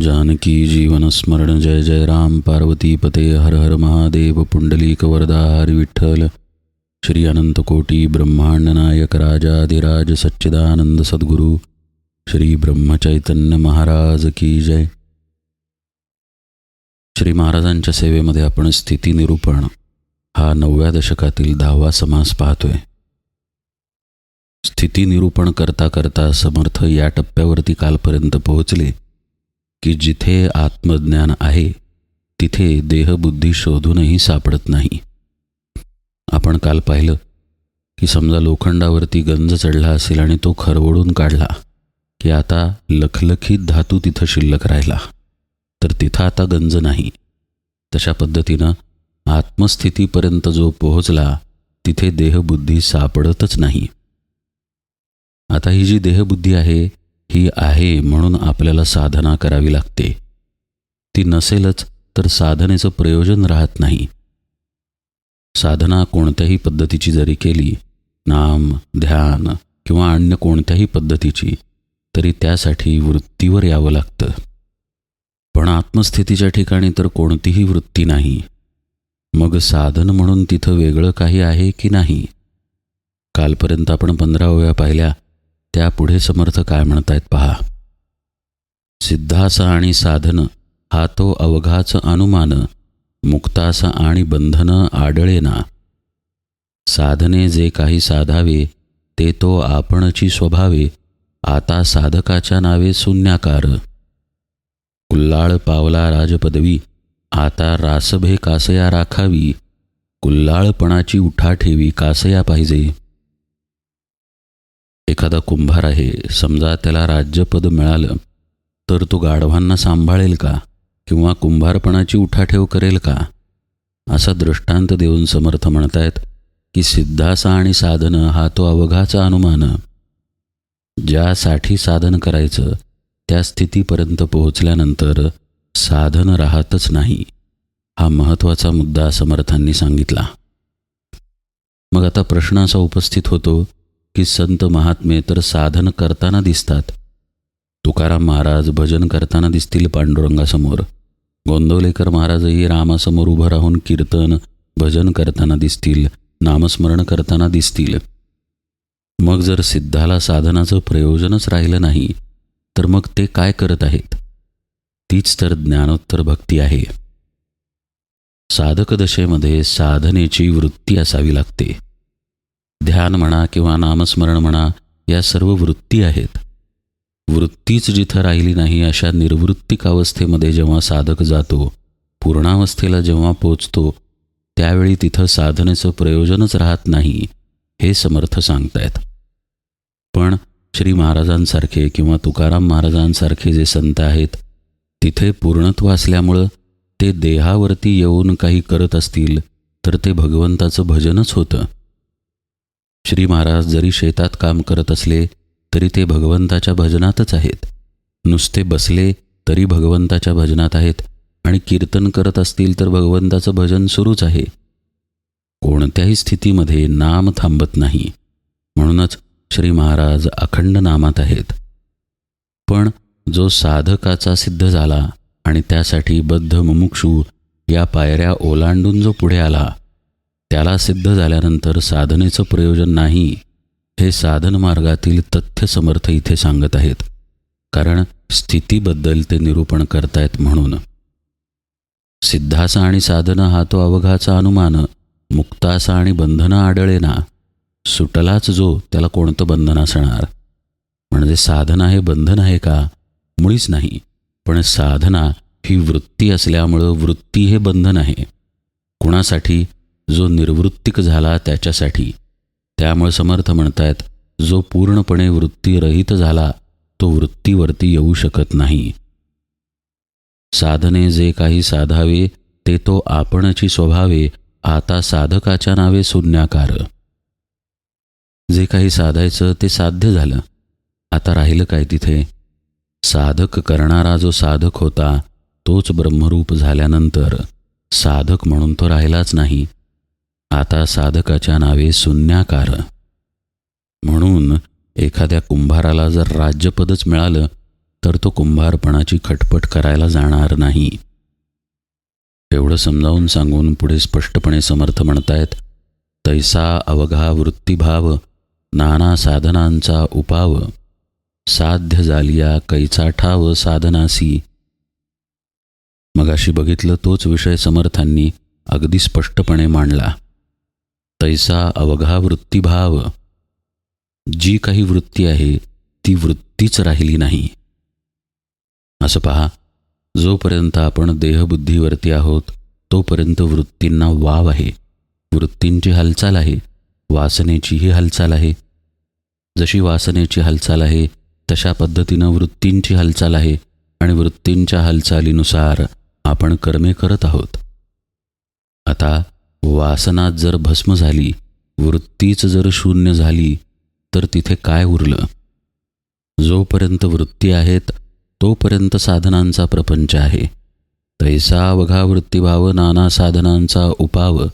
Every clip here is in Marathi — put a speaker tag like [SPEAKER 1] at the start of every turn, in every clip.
[SPEAKER 1] जानकी जीवनस्मरण जय जय राम। पार्वती पते हर हर महादेव। पुंडलीक वरदा हरी विठ्ठल। श्री अनंत कोटी ब्रह्मांड नायक राजाधिराज सच्चिदानंद सद्गुरू। श्री ब्रह्मचैतन्य महाराज की जय। श्री महाराजांच्या सेवेमध्ये आपण स्थिती निरूपण हा नवव्या दशकातील दहावा समास पाहतोय. स्थिती निरूपण करता करता समर्थ या टप्प्यावरती कालपर्यंत पोहोचले. की जिथे आत्मज्ञान आहे तिथे देहबुद्धी शोधूनही सापडत नाही. आपण काल पाहिलं की समजा लोखंडावरती गंज चढला असेल आणि तो खरवडून काढला की आता लखलखीत धातू तिथं शिल्लक राहिला तर तिथं आता गंज नाही. तशा पद्धतीनं आत्मस्थितीपर्यंत जो पोहोचला तिथे देहबुद्धी सापडतच नाही. आता ही जी देहबुद्धी आहे ही आहे म्हणून आपल्याला साधना करावी लागते. ती नसेलच तर साधनेचं प्रयोजन राहत नाही. साधना कोणत्याही पद्धतीची जरी केली नाम ध्यान किंवा अन्य कोणत्याही पद्धतीची तरी त्यासाठी वृत्तीवर यावं लागतं. पण आत्मस्थितीच्या ठिकाणी तर कोणतीही वृत्ती नाही. मग साधन म्हणून तिथं वेगळं काही आहे की नाही? कालपर्यंत आपण पंधराव्या पाहिल्या त्यापुढे समर्थ काय म्हणतायत पहा. सिद्धास आणि साधन हा तो अवघाच अनुमान मुक्तास आणि बंधन आडळेना साधने जे काही साधावे ते तो आपणची स्वभावे आता साधकाच्या नावे शून्याकार. कुल्लाळ पावला राजपदवी आता रासभे कासया राखावी कुल्लाळपणाची उठा ठेवी कासया पाहिजे. एखादा कुंभार आहे समजा त्याला राज्यपद मिळालं तर तो गाढवांना सांभाळेल का? किंवा कुंभारपणाची उठाठेव करेल का? असा दृष्टांत देऊन समर्थ म्हणतायत की सिद्धासा आणि साधन हा तो अवघाचा अनुमान. ज्यासाठी साधन करायचं त्या स्थितीपर्यंत पोहोचल्यानंतर साधन राहतच नाही हा महत्त्वाचा मुद्दा समर्थांनी सांगितला. मग आता प्रश्न असा उपस्थित होतो की संत महात्मे तर साधन करताना दिसतात. तुकाराम महाराज भजन करताना दिसतील पांडुरंगासमोर. गोंदवलेकर महाराजही रामासमोर उभं राहून कीर्तन भजन करताना दिसतील नामस्मरण करताना दिसतील. मग जर सिद्धाला साधनाचं प्रयोजनच राहिलं नाही तर मग ते काय करत आहेत? तीच तर ज्ञानोत्तर भक्ती आहे. साधकदशेमध्ये साधनेची वृत्ती असावी लागते. ध्यान म्हणा किंवा नामस्मरण म्हणा या सर्व वृत्ती आहेत. वृत्तीच जिथं राहिली नाही अशा निर्वृत्तिक अवस्थेमध्ये जेव्हा साधक जातो पूर्णावस्थेला जेव्हा पोचतो त्यावेळी तिथं साधनेचं प्रयोजनच राहत नाही हे समर्थ सांगतायत. पण श्री महाराजांसारखे किंवा तुकाराम महाराजांसारखे जे संत आहेत तिथे पूर्णत्व असल्यामुळं ते देहावरती येऊन काही करत असतील तर ते भगवंताचं भजनच होतं. श्री महाराज जरी शेतात काम करत असले तरी ते भगवंताच्या भजनातच आहेत. नुसते बसले तरी भगवंताच्या भजनात आहेत आणि कीर्तन करत असतील तर भगवंताचं भजन सुरूच आहे. कोणत्याही स्थितीमध्ये नाम थांबत नाही. म्हणूनच श्री महाराज अखंड नामात आहेत. पण जो साधकाचा सिद्ध झाला आणि त्यासाठी बद्ध मुमुक्षू या पायऱ्या ओलांडून जो पुढे आला त्याला सिद्ध झाल्यानंतर साधनेचं प्रयोजन नाही हे साधन मार्गातील तथ्य समर्थ इथे सांगत आहेत. कारण स्थितीबद्दल ते निरूपण करतायत म्हणून. सिद्धासा आणि साधनं हा तो अवघाचा अनुमान मुक्तासा आणि बंधनं आढळेना. सुटलाच जो त्याला कोणतं बंधन असणार? म्हणजे साधना हे बंधन आहे का? मुळीच नाही. पण साधना ही वृत्ती असल्यामुळं वृत्ती हे बंधन आहे. कुणासाठी? जो निर्वृत्तिक झाला त्याच्यासाठी. त्यामुळे समर्थ म्हणतायत जो पूर्णपणे वृत्तीरहित झाला तो वृत्तीवरती येऊ शकत नाही. साधने जे काही साधावे ते तो आपणची स्वभावे आता साधकाच्या नावे शून्याकार. जे काही साधायचं ते साध्य झालं. आता राहिलं काय तिथे? साधक करणारा जो साधक होता तोच ब्रह्मरूप झाल्यानंतर साधक म्हणून तो राहिलाच नाही. आता साधकाच्या नावे सुन्याकार. म्हणून एखाद्या कुंभाराला जर राज्यपदच मिळालं तर तो कुंभारपणाची खटपट करायला जाणार नाही. एवढं समजावून सांगून पुढे स्पष्टपणे समर्थ म्हणतायत तैसा अवघा वृत्तीभाव नाना साधनांचा उपाव साध्य झालिया कैचा ठाव साधनासी. मगाशी बघितलं तोच विषय समर्थांनी अगदी स्पष्टपणे मांडला. तैसा अवघा वृत्तीभाव. जी काही वृत्ती आहे ती वृत्तीच राहिली नाही. असं पहा जोपर्यंत आपण देहबुद्धीवरती आहोत तोपर्यंत वृत्तींना वाव आहे. वृत्तींची हालचाल आहे वासनेचीही हालचाल आहे. जशी वासनेची हालचाल आहे तशा पद्धतीनं वृत्तींची हालचाल आहे आणि वृत्तींच्या हालचालीनुसार आपण कर्मे करत आहोत. आता वासनात जर भस्म झाली वृत्तीच जर शून्य झाली तर तिथे काय उरलं? जोपर्यंत वृत्ती आहेत तोपर्यंत साधनांचा प्रपंच आहे. तैसा अवघा वृत्तीभाव नाना साधनांचा उपाव.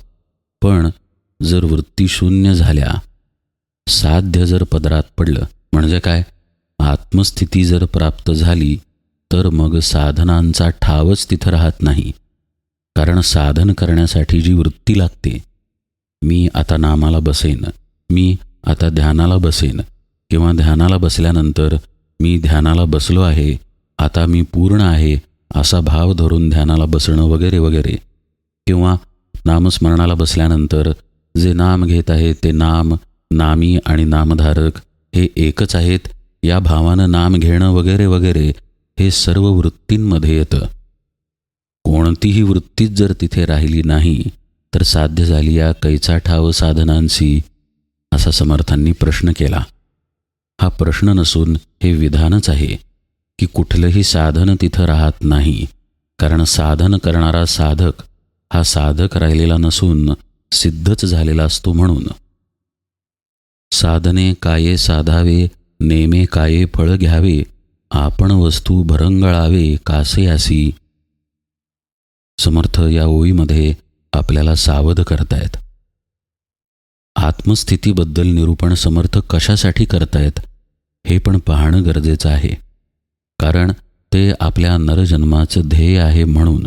[SPEAKER 1] पण जर वृत्ती शून्य झाल्या साध्य जर पदरात पडलं म्हणजे काय? आत्मस्थिती जर प्राप्त झाली तर मग साधनांचा ठावच तिथं राहत नाही. कारण साधन करण्यासाठी जी वृत्ती लागते मी आता नामाला बसेन मी आता ध्यानाला बसेन किंवा ध्यानाला बसल्यानंतर मी ध्यानाला बसलो आहे आता मी पूर्ण आहे असा भाव धरून ध्यानाला बसणं वगैरे वगैरे किंवा नामस्मरणाला बसल्यानंतर जे नाम घेत आहे ते नाम नामी आणि नामधारक हे एकच आहेत या भावानं नाम घेणं वगैरे वगैरे हे सर्व वृत्तींमध्ये येतं. कोणतीही वृत्तीच जर तिथे राहिली नाही तर साध्य झाली या कैचा ठाव साधनांशी असा समर्थांनी प्रश्न केला. हा प्रश्न नसून हे विधानच आहे की कुठलंही साधन तिथं राहत नाही कारण साधन करणारा साधक हा साधक राहिलेला नसून सिद्धच झालेला असतो म्हणून. साधने काये साधावे नेमे काये फळ घ्यावे आपण वस्तू भरंगळावे कासे आसी समर्थ या ओळीमध्ये आपल्याला सावध करतायत. आत्मस्थितीबद्दल निरूपण समर्थ कशासाठी करतायत हे पण पाहणं गरजेचं आहे. कारण ते आपल्या नरजन्माचं ध्येय आहे म्हणून.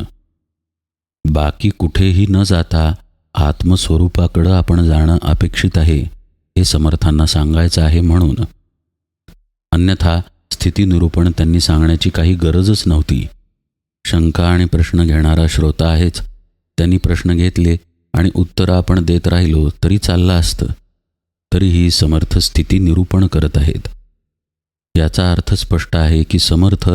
[SPEAKER 1] बाकी कुठेही न जाता आत्मस्वरूपाकडं आपण जाणं अपेक्षित आहे हे समर्थांना सांगायचं आहे म्हणून. अन्यथा स्थिती निरूपण त्यांनी सांगण्याची काही गरजच नव्हती. शंका आणि प्रश्न घेणारा श्रोता आहेच. त्यांनी प्रश्न घेतले आणि उत्तरं आपण देत राहिलो तरी चाललं असतं. तरीही समर्थ स्थिती निरूपण करत आहेत. याचा अर्थ स्पष्ट आहे की समर्थ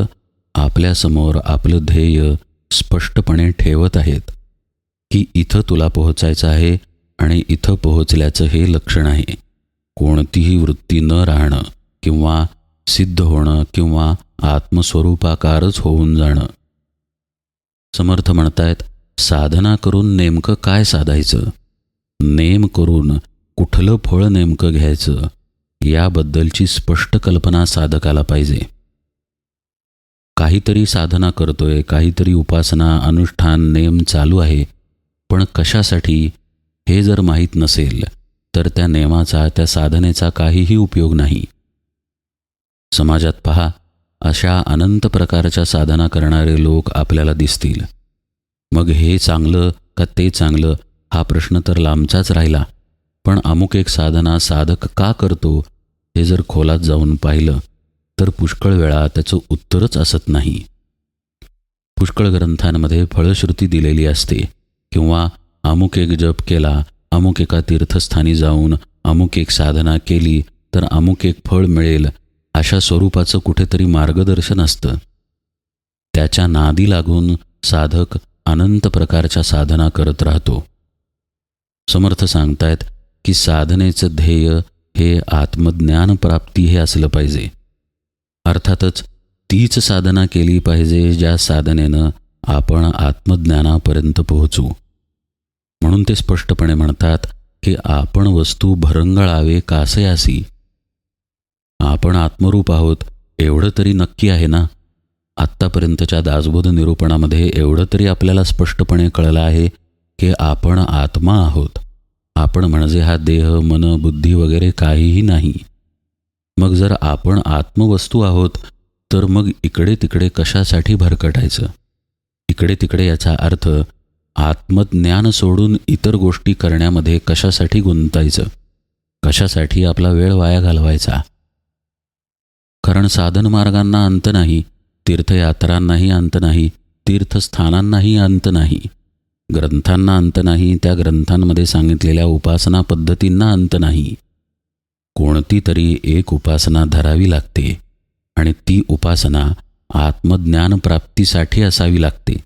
[SPEAKER 1] आपल्यासमोर आपलं ध्येय स्पष्टपणे ठेवत आहेत की इथं तुला पोहोचायचं आहे आणि इथं पोहोचल्याचं हे लक्षण आहे. कोणतीही वृत्ती न राहणं किंवा सिद्ध होणं किंवा आत्मस्वरूपाकारच होऊन जाणं समर्थ म्हणतायत साधना करून नेमकं काय साधायचं? नेम करून कुठलं फळ नेमकं घ्यायचं? याबद्दलची स्पष्ट कल्पना साधकाला पाहिजे. काहीतरी साधना करतोय काहीतरी उपासना अनुष्ठान नेम चालू आहे पण कशासाठी हे जर माहीत नसेल तर त्या नेमाचा त्या साधनेचा काहीही उपयोग नाही. समाजात पहा अशा अनंत प्रकारच्या साधना करणारे लोक आपल्याला दिसतील. मग हे चांगलं का ते चांगलं हा प्रश्न तर लांबचाच राहिला. पण अमुक एक साधना साधक का करतो हे जर खोलात जाऊन पाहिलं तर पुष्कळ वेळा त्याचं उत्तरच असत नाही. पुष्कळ ग्रंथांमध्ये फळश्रुती दिलेली असते किंवा अमुक एक जप केला अमुक एका तीर्थस्थानी जाऊन अमुक एक साधना केली तर अमुक एक फळ मिळेल अशा स्वरूपाचं कुठेतरी मार्गदर्शन असतं. त्याच्या नादी लागून साधक अनंत प्रकारच्या साधना करत राहतो. समर्थ सांगतायत की साधनेचं ध्येय हे आत्मज्ञान प्राप्ती हे असलं पाहिजे. अर्थातच तीच साधना केली पाहिजे ज्या साधनेनं आपण आत्मज्ञानापर्यंत पोहोचू. म्हणून ते स्पष्टपणे म्हणतात की आपण वस्तू भरंगळावे कासयासी आपण आत्मरूप आहोत एवढं तरी नक्की आहे ना? आत्तापर्यंतच्या दासबोध निरूपणामध्ये एवढं तरी आपल्याला स्पष्टपणे कळलं आहे की आपण आत्मा आहोत. आपण म्हणजे हा देह मन बुद्धी वगैरे काहीही नाही. मग जर आपण आत्मवस्तू आहोत तर मग इकडे तिकडे कशासाठी भरकटायचं? इकडे तिकडे याचा अर्थ आत्मज्ञान सोडून इतर गोष्टी करण्यामध्ये कशासाठी गुंतायचं? कशासाठी आपला वेळ वाया घालवायचा? कारण साधन मार्गांना अंत नाही तीर्थयात्रांनाही अंत नाही तीर्थस्थानांनाही अंत नाही. ग्रंथांना अंत नाही त्या ग्रंथांमध्ये सांगितलेल्या उपासना पद्धतींना अंत नाही. कोणती तरी एक उपासना धरावी लागते आणि ती उपासना आत्मज्ञान प्राप्तीसाठी असावी लागते.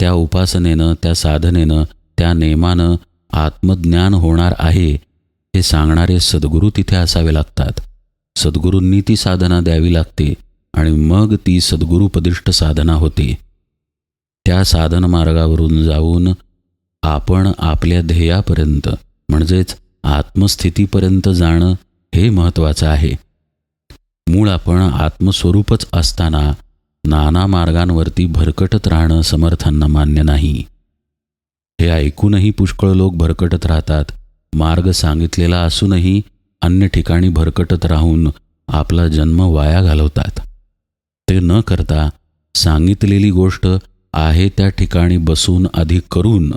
[SPEAKER 1] त्या उपासनेनं त्या साधनेनं त्या नेमानं आत्मज्ञान होणार आहे हे सांगणारे सद्गुरू तिथे असावे लागतात. सद्गुरूंनी ती साधना द्यावी लागते आणि मग ती सद्गुरुपदिष्ट साधना होते. त्या साधन मार्गावरून जाऊन आपण आपल्या ध्येयापर्यंत म्हणजेच आत्मस्थितीपर्यंत जाणं हे महत्त्वाचं आहे. मूळ आपण आत्मस्वरूपच असताना नाना मार्गांवरती भरकटत राहणं समर्थांना मान्य नाही. हे ऐकूनही पुष्कळ लोक भरकटत राहतात. मार्ग सांगितलेला असूनही अन्य ठिकाणी भरकटत राहून आपला जन्म वाया घालवतात. ते न करता सांगितलेली गोष्ट आहे त्या ठिकाणी बसून आधी करून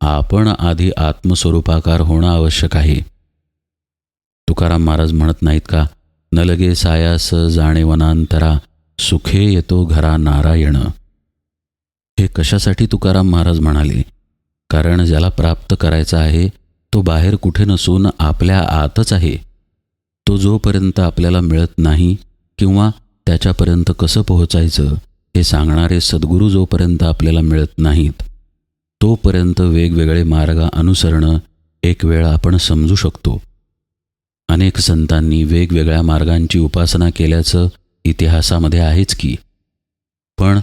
[SPEAKER 1] आपण आधी आत्मस्वरूपाकार होणं आवश्यक आहे. तुकाराम महाराज म्हणत नाहीत का न लगे सायास जाणे वनांतरा सुखे येतो घरा नारायण. हे कशासाठी तुकाराम महाराज म्हणाले? कारण ज्याला प्राप्त करायचा आहे तो बाहेर कुठे नसून आपल्या आतच आहे. तो जोपर्यंत आपल्याला मिळत नाही किंवा त्याच्यापर्यंत कसं पोहोचायचं हे सांगणारे सद्गुरू जोपर्यंत आपल्याला मिळत नाहीत तोपर्यंत वेगवेगळे मार्ग अनुसरणं एक वेळ आपण समजू शकतो. अनेक संतांनी वेगवेगळ्या मार्गांची उपासना केल्याचं इतिहासामध्ये आहेच की पण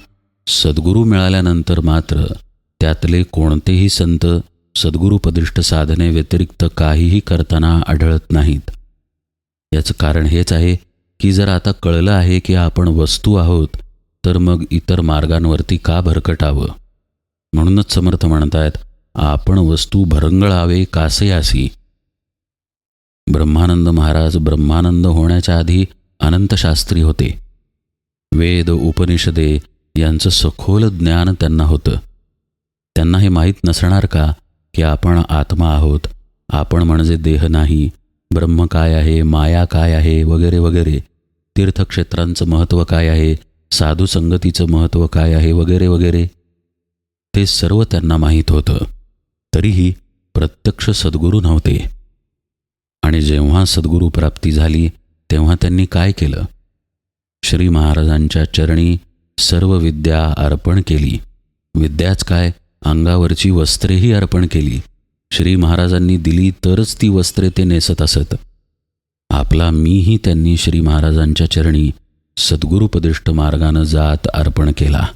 [SPEAKER 1] सद्गुरू मिळाल्यानंतर मात्र त्यातले कोणतेही संत सद्गुरुपदिष्ट साधने व्यतिरिक्त काहीही करताना आढळत नाहीत. याचं कारण हेच आहे की जर आता कळलं आहे की आपण वस्तू आहोत तर मग इतर मार्गांवरती का भरकटावं? म्हणूनच समर्थ म्हणतायत आपण वस्तू भरंगळावे कासयासी ब्रह्मानंद महाराज ब्रह्मानंद होण्याच्या आधी अनंतशास्त्री होते. वेद उपनिषदे यांचं सखोल ज्ञान त्यांना होतं. त्यांना हे माहीत नसणार का की आपण आत्मा आहोत आपण म्हणजे देह नाही ब्रह्म काय आहे माया काय आहे वगैरे वगैरे. तीर्थक्षेत्रांचं महत्त्व काय आहे साधुसंगतीचं महत्त्व काय आहे वगैरे वगैरे. ते सर्व त्यांना माहीत होतं. तरीही प्रत्यक्ष सद्गुरू नव्हते. आणि जेव्हा सद्गुरू प्राप्ती झाली तेव्हा त्यांनी काय केलं? श्री महाराजांच्या चरणी सर्व विद्या अर्पण केली. विद्याच काय? अंगावरची वस्त्रेही अर्पण केली. श्री महाराजांनी दिली तरच ती वस्त्रे ते नेसत असत. आपला मीही त्यांनी श्री महाराजांच्या चरणी सद्गुरुपदिष्ट मार्गानं जात अर्पण केला.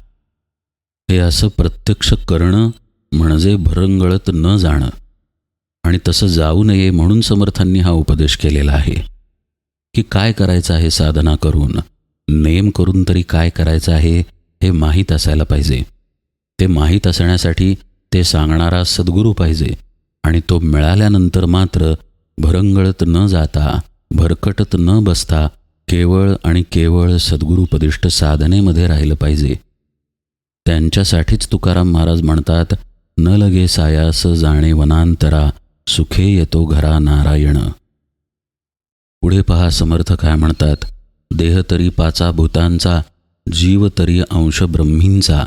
[SPEAKER 1] हे असं प्रत्यक्ष करणं म्हणजे भरंगळत न जाणं आणि तसं जाऊ नये म्हणून समर्थांनी हा उपदेश केलेला आहे. की काय करायचं आहे साधना करून? नेम करून तरी काय करायचं आहे हे माहीत असायला पाहिजे. ते माहीत असण्यासाठी ते सांगणारा सद्गुरू पाहिजे. आणि तो मिळाल्यानंतर मात्र भरंगळत न जाता भरकटत न बसता केवळ आणि केवळ सद्गुरुपदिष्ट साधनेमध्ये राहिलं पाहिजे. त्यांच्यासाठीच तुकाराम महाराज म्हणतात न लगे सायास जाणे वनांतरा सुखे येतो घरा नारायण. पुढे पहा समर्थ काय म्हणतात देह तरी पाचा भूतांचा जीव तरी अंश ब्रह्मींचा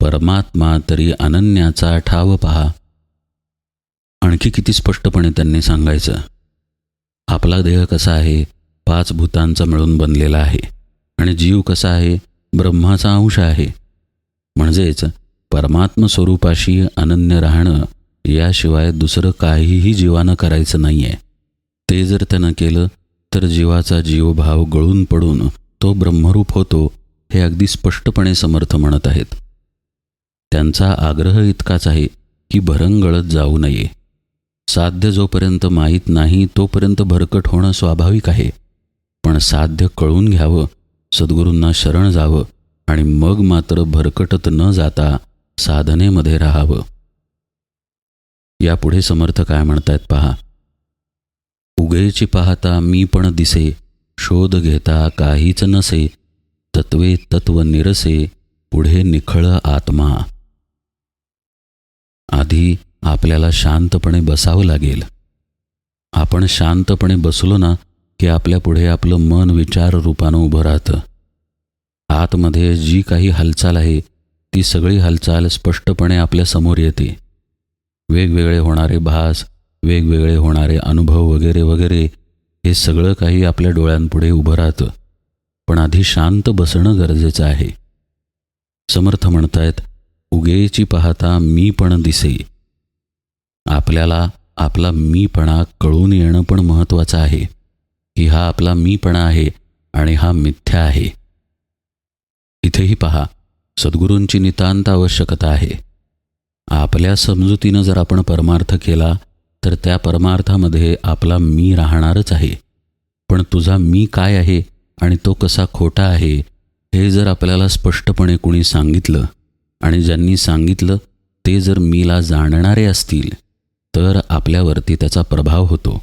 [SPEAKER 1] परमात्मा तरी अनन्याचा ठाव पहा. आणखी किती स्पष्टपणे त्यांनी सांगायचं? आपला देह कसा आहे? पाच भूतांचा मिळून बनलेला आहे. आणि जीव कसा आहे? ब्रह्माचा अंश आहे. म्हणजेच परमात्म स्वरूपाशी अनन्य राहणं याशिवाय दुसरं काहीही जीवानं करायचं नाही आहे ते जर त्यानं केलं तर जीवाचा जीवभाव गळून पडून तो ब्रह्मरूप होतो हे अगदी स्पष्टपणे समर्थ म्हणत आहेत. त्यांचा आग्रह इतकाच आहे की भरंगळत जाऊ नये. साध्य जोपर्यंत माहीत नाही तोपर्यंत भरकट होणं स्वाभाविक आहे. पण साध्य कळून घ्यावं सद्गुरूंना शरण जावं आणि मग मात्र भरकटत न जाता साधनेमध्ये राहावं. यापुढे समर्थ काय म्हणतायत पहा. उगेची पाहता मी पण दिसे शोध घेता काहीच नसे तत्वे तत्व निरसे पुढे निखळ आत्मा. आधी आपल्याला शांतपणे बसावं लागेल. आपण शांतपणे बसलो ना की आपल्या पुढे आपलं मन विचार रूपानं उभं राहतं. आतमध्ये जी काही हालचाल आहे ती सगळी हालचाल स्पष्टपणे आपल्यासमोर येते. वेगवेगळे होणारे भास वेगवेगळे होणारे अनुभव वगैरे वगैरे हे सगळं काही आपल्या डोळ्यांपुढे उभं राहतं. पण आधी शांत बसणं गरजेचं आहे. समर्थ म्हणतायत उगेची पाहता मी पण दिसे. आपल्याला आपला मीपणा कळून येणं पण महत्त्वाचं आहे. की हा आपला मीपणा आहे आणि हा मिथ्या आहे. इथेही पहा सद्गुरूंची नितांत आवश्यकता आहे. आपल्या समजुतीनं जर आपण परमार्थ केला तर त्या परमार्थामध्ये आपला मी राहणारच आहे. पण तुझा मी काय आहे आणि तो कसा खोटा आहे हे जर आपल्याला स्पष्टपणे कुणी सांगितलं आणि ज्यांनी सांगितलं ते जर मीला जाणणारे असतील तर आपल्यावरती त्याचा प्रभाव होतो.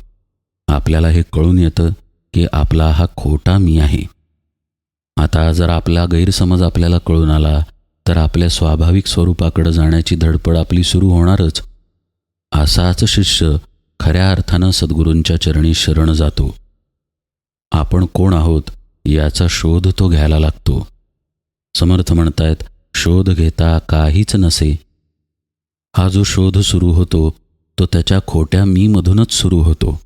[SPEAKER 1] आपल्याला हे कळून येतं की आपला हा खोटा मी आहे. आता जर आपला गैरसमज आपल्याला कळून आला तर आपल्या स्वाभाविक स्वरूपाकडे जाण्याची धडपड आपली सुरू होणारच. असाच शिष्य खऱ्या अर्थानं सद्गुरूंच्या चरणी शरण जातो. आपण कोण आहोत याचा शोध तो घ्यायला लागतो. समर्थ म्हणतायत शोध घेता काहीच नसे. हा जो शोध सुरू होतो तो त्याच्या खोट्या मीमधूनच सुरू होतो.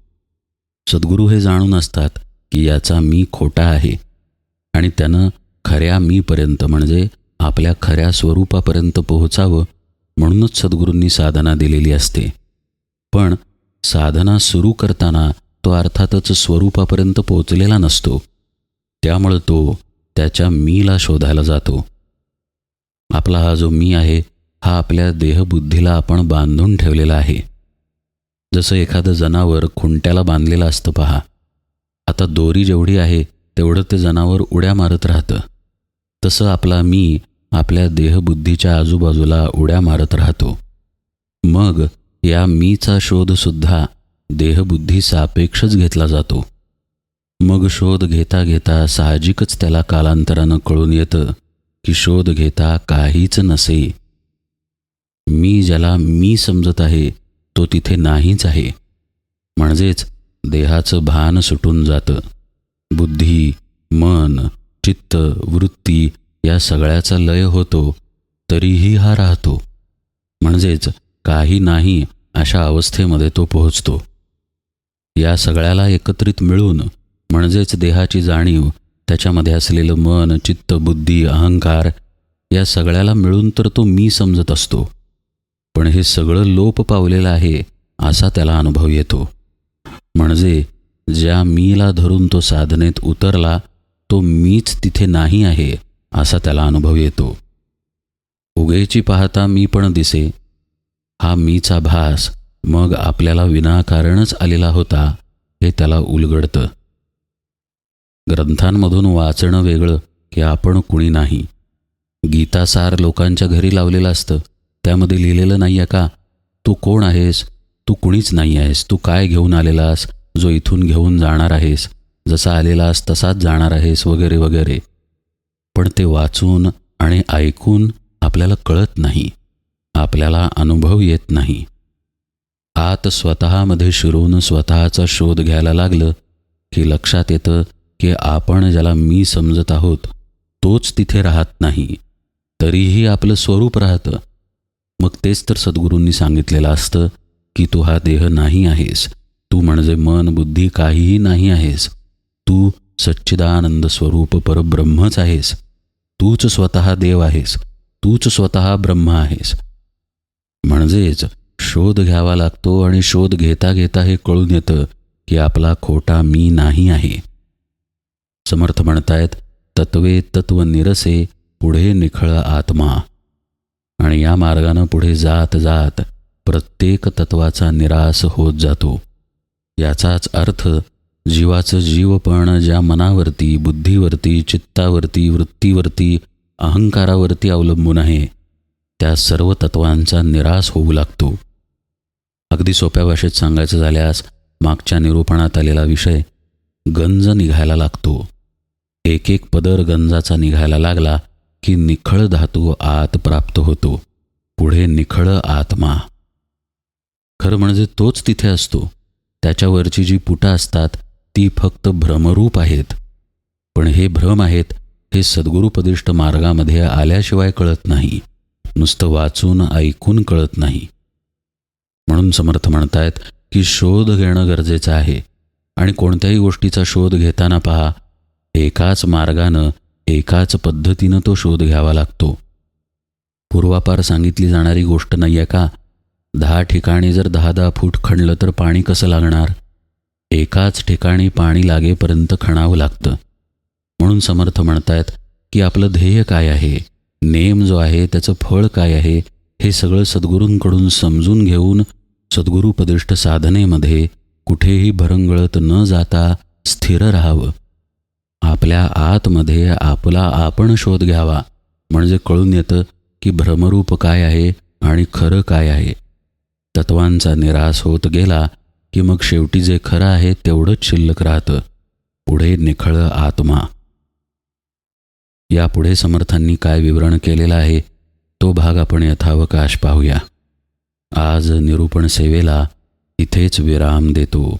[SPEAKER 1] सद्गुरू हे जाणून असतात की याचा मी खोटा आहे आणि त्यानं खऱ्या मीपर्यंत म्हणजे आपल्या खऱ्या स्वरूपापर्यंत पोहोचावं म्हणूनच सद्गुरूंनी साधना दिलेली असते. पण साधना सुरू करताना तो अर्थातच स्वरूपापर्यंत पोहोचलेला नसतो. त्यामुळं तो त्याच्या मीला शोधायला जातो. आपला हा जो मी आहे हा आपल्या देहबुद्धीला आपण बांधून ठेवलेला आहे. जसं एखादं जनावर खुंट्याला बांधलेलं असतं पहा. आता दोरी जेवढी आहे तेवढं ते जनावर उड्या मारत राहतं. तसं आपला मी आपल्या देहबुद्धीच्या आजूबाजूला उड्या मारत राहतो. मग या मीचा शोधसुद्धा देहबुद्धी सापेक्षच घेतला जातो. मग शोध घेता घेता साहजिकच त्याला कालांतरानं कळून येतं की शोध घेता काहीच नसे. मी ज्याला मी समजत आहे तो तिथे नाहीच आहे. म्हणजेच देहाचं भान सुटून जातं. बुद्धी मन चित्त वृत्ती या सगळ्याचा लय होतो तरीही हा राहतो. म्हणजेच काही नाही अशा अवस्थेमध्ये तो पोहोचतो. या सगळ्याला एकत्रित मिळून म्हणजेच देहाची जाणीव त्याच्यामध्ये असलेलं मन चित्त बुद्धी अहंकार या सगळ्याला मिळून तर तो मी समजत असतो. पण हे सगळं लोप पावलेलं आहे असा त्याला अनुभव येतो. म्हणजे ज्या मीला धरून तो साधनेत उतरला तो मीच तिथे नाही आहे असा त्याला अनुभव येतो. उगेची पाहता मी पण दिसे. हा मीचा भास मग आपल्याला विनाकारणच आलेला होता हे त्याला उलगडतं. ग्रंथांमधून वाचणं वेगळं की आपण कुणी नाही. गीतासार लोकांच्या घरी लावलेलं असतं. त्यामध्ये लिहिलेलं नाही आहे का? तू कोण आहेस? तू कुणीच नाही आहेस? तू काय घेऊन आलेलास? जो इथून घेऊन जाणार आहेस? जसा आलेलास तसाच जाणार आहेस? वगैरे वगैरे. पण ते वाचून आणि ऐकून आपल्याला कळत नाही. आपल्याला अनुभव येत नाही. आत स्वतःमध्ये शिरून स्वतःचा शोध घ्यायला लागलं की लक्षात येतं की आपण ज्याला मी समजत आहोत तोच तिथे राहत नाही. तरीही आपलं स्वरूप राहतं. मग तेच तर सद्गुरूंनी सांगितलेलं असतं की तू हा देह नाही आहेस. तू म्हणजे मन बुद्धी काहीही नाही आहेस. तू सच्चिदानंद स्वरूप परब्रह्मच आहेस. तूच स्वतः देव आहेस. तूच स्वतः ब्रह्म आहेस. म्हणजेच शोध घ्यावा लागतो आणि शोध घेता घेता हे कळून येतं की आपला खोटा मी नाही आहे. समर्थ म्हणतायत तत्वे तत्व निरसे पुढे निखळ आत्मा. आणि या मार्गानं पुढे जात जात प्रत्येक तत्वाचा निराश होत जातो. याचाच अर्थ जीवाचं जीवपण ज्या मनावरती बुद्धीवरती चित्तावरती वृत्तीवरती अहंकारावरती अवलंबून आहे त्या सर्व तत्वांचा निराश होऊ लागतो. अगदी सोप्या भाषेत सांगायचं झाल्यास मागच्या निरूपणात आलेला विषय गंज निघायला लागतो. एक एक पदर गंजाचा निघायला लागला की निखळ धातू आत प्राप्त होतो पुढे निखळ आत्मा. खरं म्हणजे तोच तिथे असतो. त्याच्यावरची जी पुटा असतात ती फक्त भ्रमरूप आहेत. पण हे भ्रम आहेत हे सद्गुरुपदिष्ट मार्गामध्ये आल्याशिवाय कळत नाही. नुसतं वाचून ऐकून कळत नाही. म्हणून समर्थ म्हणतायत की शोध घेणं गरजेचं आहे. आणि कोणत्याही गोष्टीचा शोध घेताना पहा एकाच मार्गानं एकाच पद्धतीनं तो शोध घ्यावा लागतो. पूर्वापार सांगितली जाणारी गोष्ट नाही आहे का? दहा ठिकाणी जर दहा दहा फूट खणलं तर पाणी कसं लागणार? एकाच ठिकाणी पाणी लागेपर्यंत खणावं लागतं. म्हणून समर्थ म्हणतायत की आपलं ध्येय काय आहे? नेम जो आहे त्याचं फळ काय आहे? हे सगळं सद्गुरूंकडून समजून घेऊन सद्गुरुपदिष्ट साधनेमध्ये कुठेही भरंगळत न जाता स्थिर राहावं. आपल्या आतमध्ये आपला आपण शोध घ्यावा. म्हणजे कळून येतं की भ्रमरूप काय आहे आणि खरं काय आहे. तत्वांचा निराश होत गेला की मग शेवटी जे खरं आहे तेवढंच शिल्लक राहतं. पुढे निखळ आत्मा. यापुढे समर्थांनी काय विवरण केलेलं आहे तो भाग आपण यथावकाश पाहूया. आज निरूपण सेवेला इथेच विराम देतो.